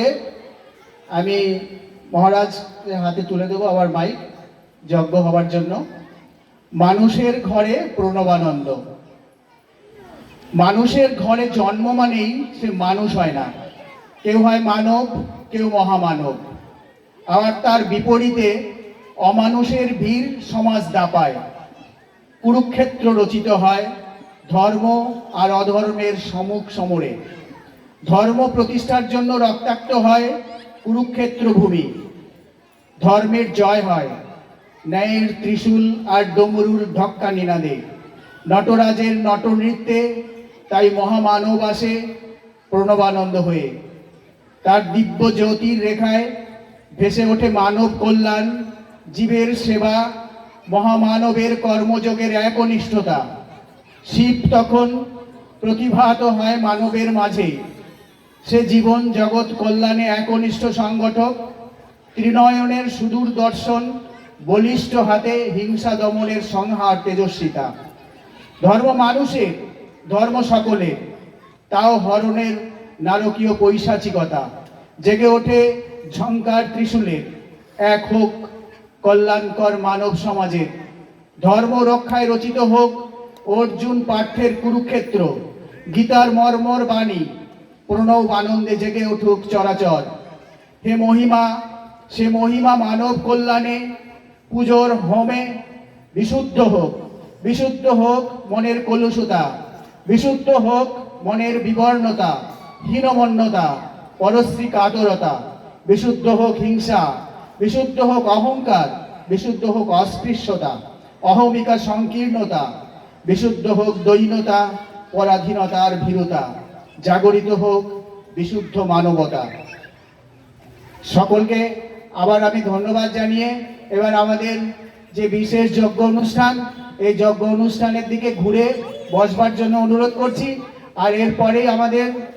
করে আমি মহারাজ হাতে তুলে দেবো আবার মাইক যজ্ঞ হবার জন্য। মানুষের ঘরে প্রণবানন্দ। মানুষের ঘরে জন্ম মানেই সে মানুষ হয় না। কেউ হয় মানব, কেউ মহামানব। আবার তার বিপরীতে অমানুষের ভিড় সমাজ দাপায়। কুরুক্ষেত্র রচিত হয় ধর্ম আর অধর্মের সমুখ সমরে। ধর্ম প্রতিষ্ঠার জন্য রক্তাক্ত হয় কুরুক্ষেত্র ভূমি ধর্মের জয় হয় ন্যায়ের ত্রিশূল আর ডমরুর ঢক্কা নিনাদে। নটরাজের নটনৃত্যে তাই মহামানব আসে প্রণবানন্দ হয়ে। তার দিব্য জ্যোতির রেখায় ভেসে ওঠে মানব কল্যাণ, জীবের সেবা, মহামানবের কর্মযোগের একনিষ্ঠতা। শিব তখন প্রতিভাত হয় মানবের মাঝে। সে জীবন জগৎ কল্যাণে একনিষ্ঠ সংগঠক, ত্রিনয়নের সুদূর দর্শন, বলিষ্ঠ হাতে হিংসা দমনের সংহার তেজস্বিতা। ধর্ম মানুষের ধর্ম সকলে, তাও হরণের নারকীয় পৈশাচিকতা। জেগে ওঠে ঝঙ্কার ত্রিশূলের এক হোক কল্যাণকর মানব সমাজের। ধর্ম রক্ষায় রচিত হোক অর্জুন পাঠ্যের কুরুক্ষেত্র, গীতার মর্মর বাণী প্রণব আনন্দে জেগে উঠুক চরাচর। হে মহিমা, সে মহিমা মানব কল্যাণে পুজোর হোমে বিশুদ্ধ হোক বিশুদ্ধ হোক মনের কলুষতা, বিশুদ্ধ হোক মনের বিবর্ণতা, হীনমন্যতা, পরশ্রী কাতরতা, বিশুদ্ধ হোক হিংসা, বিশুদ্ধ হোক অহংকার, বিশুদ্ধ হোক অস্পৃশ্যতা, অহমিকা সংকীর্ণতা, বিশুদ্ধ হোক দৈনতা পরাধীনতার ভীরতা। জাগরিত হোক, বিশুদ্ধ মানবতা। সকলকে আবার আমি ধন্যবাদ জানিয়ে এবার আমাদের যে বিশেষ যজ্ঞ অনুষ্ঠান, এই যজ্ঞ অনুষ্ঠানের দিকে ঘুরে বসবার জন্য অনুরোধ করছি। আর এরপরেই আমাদের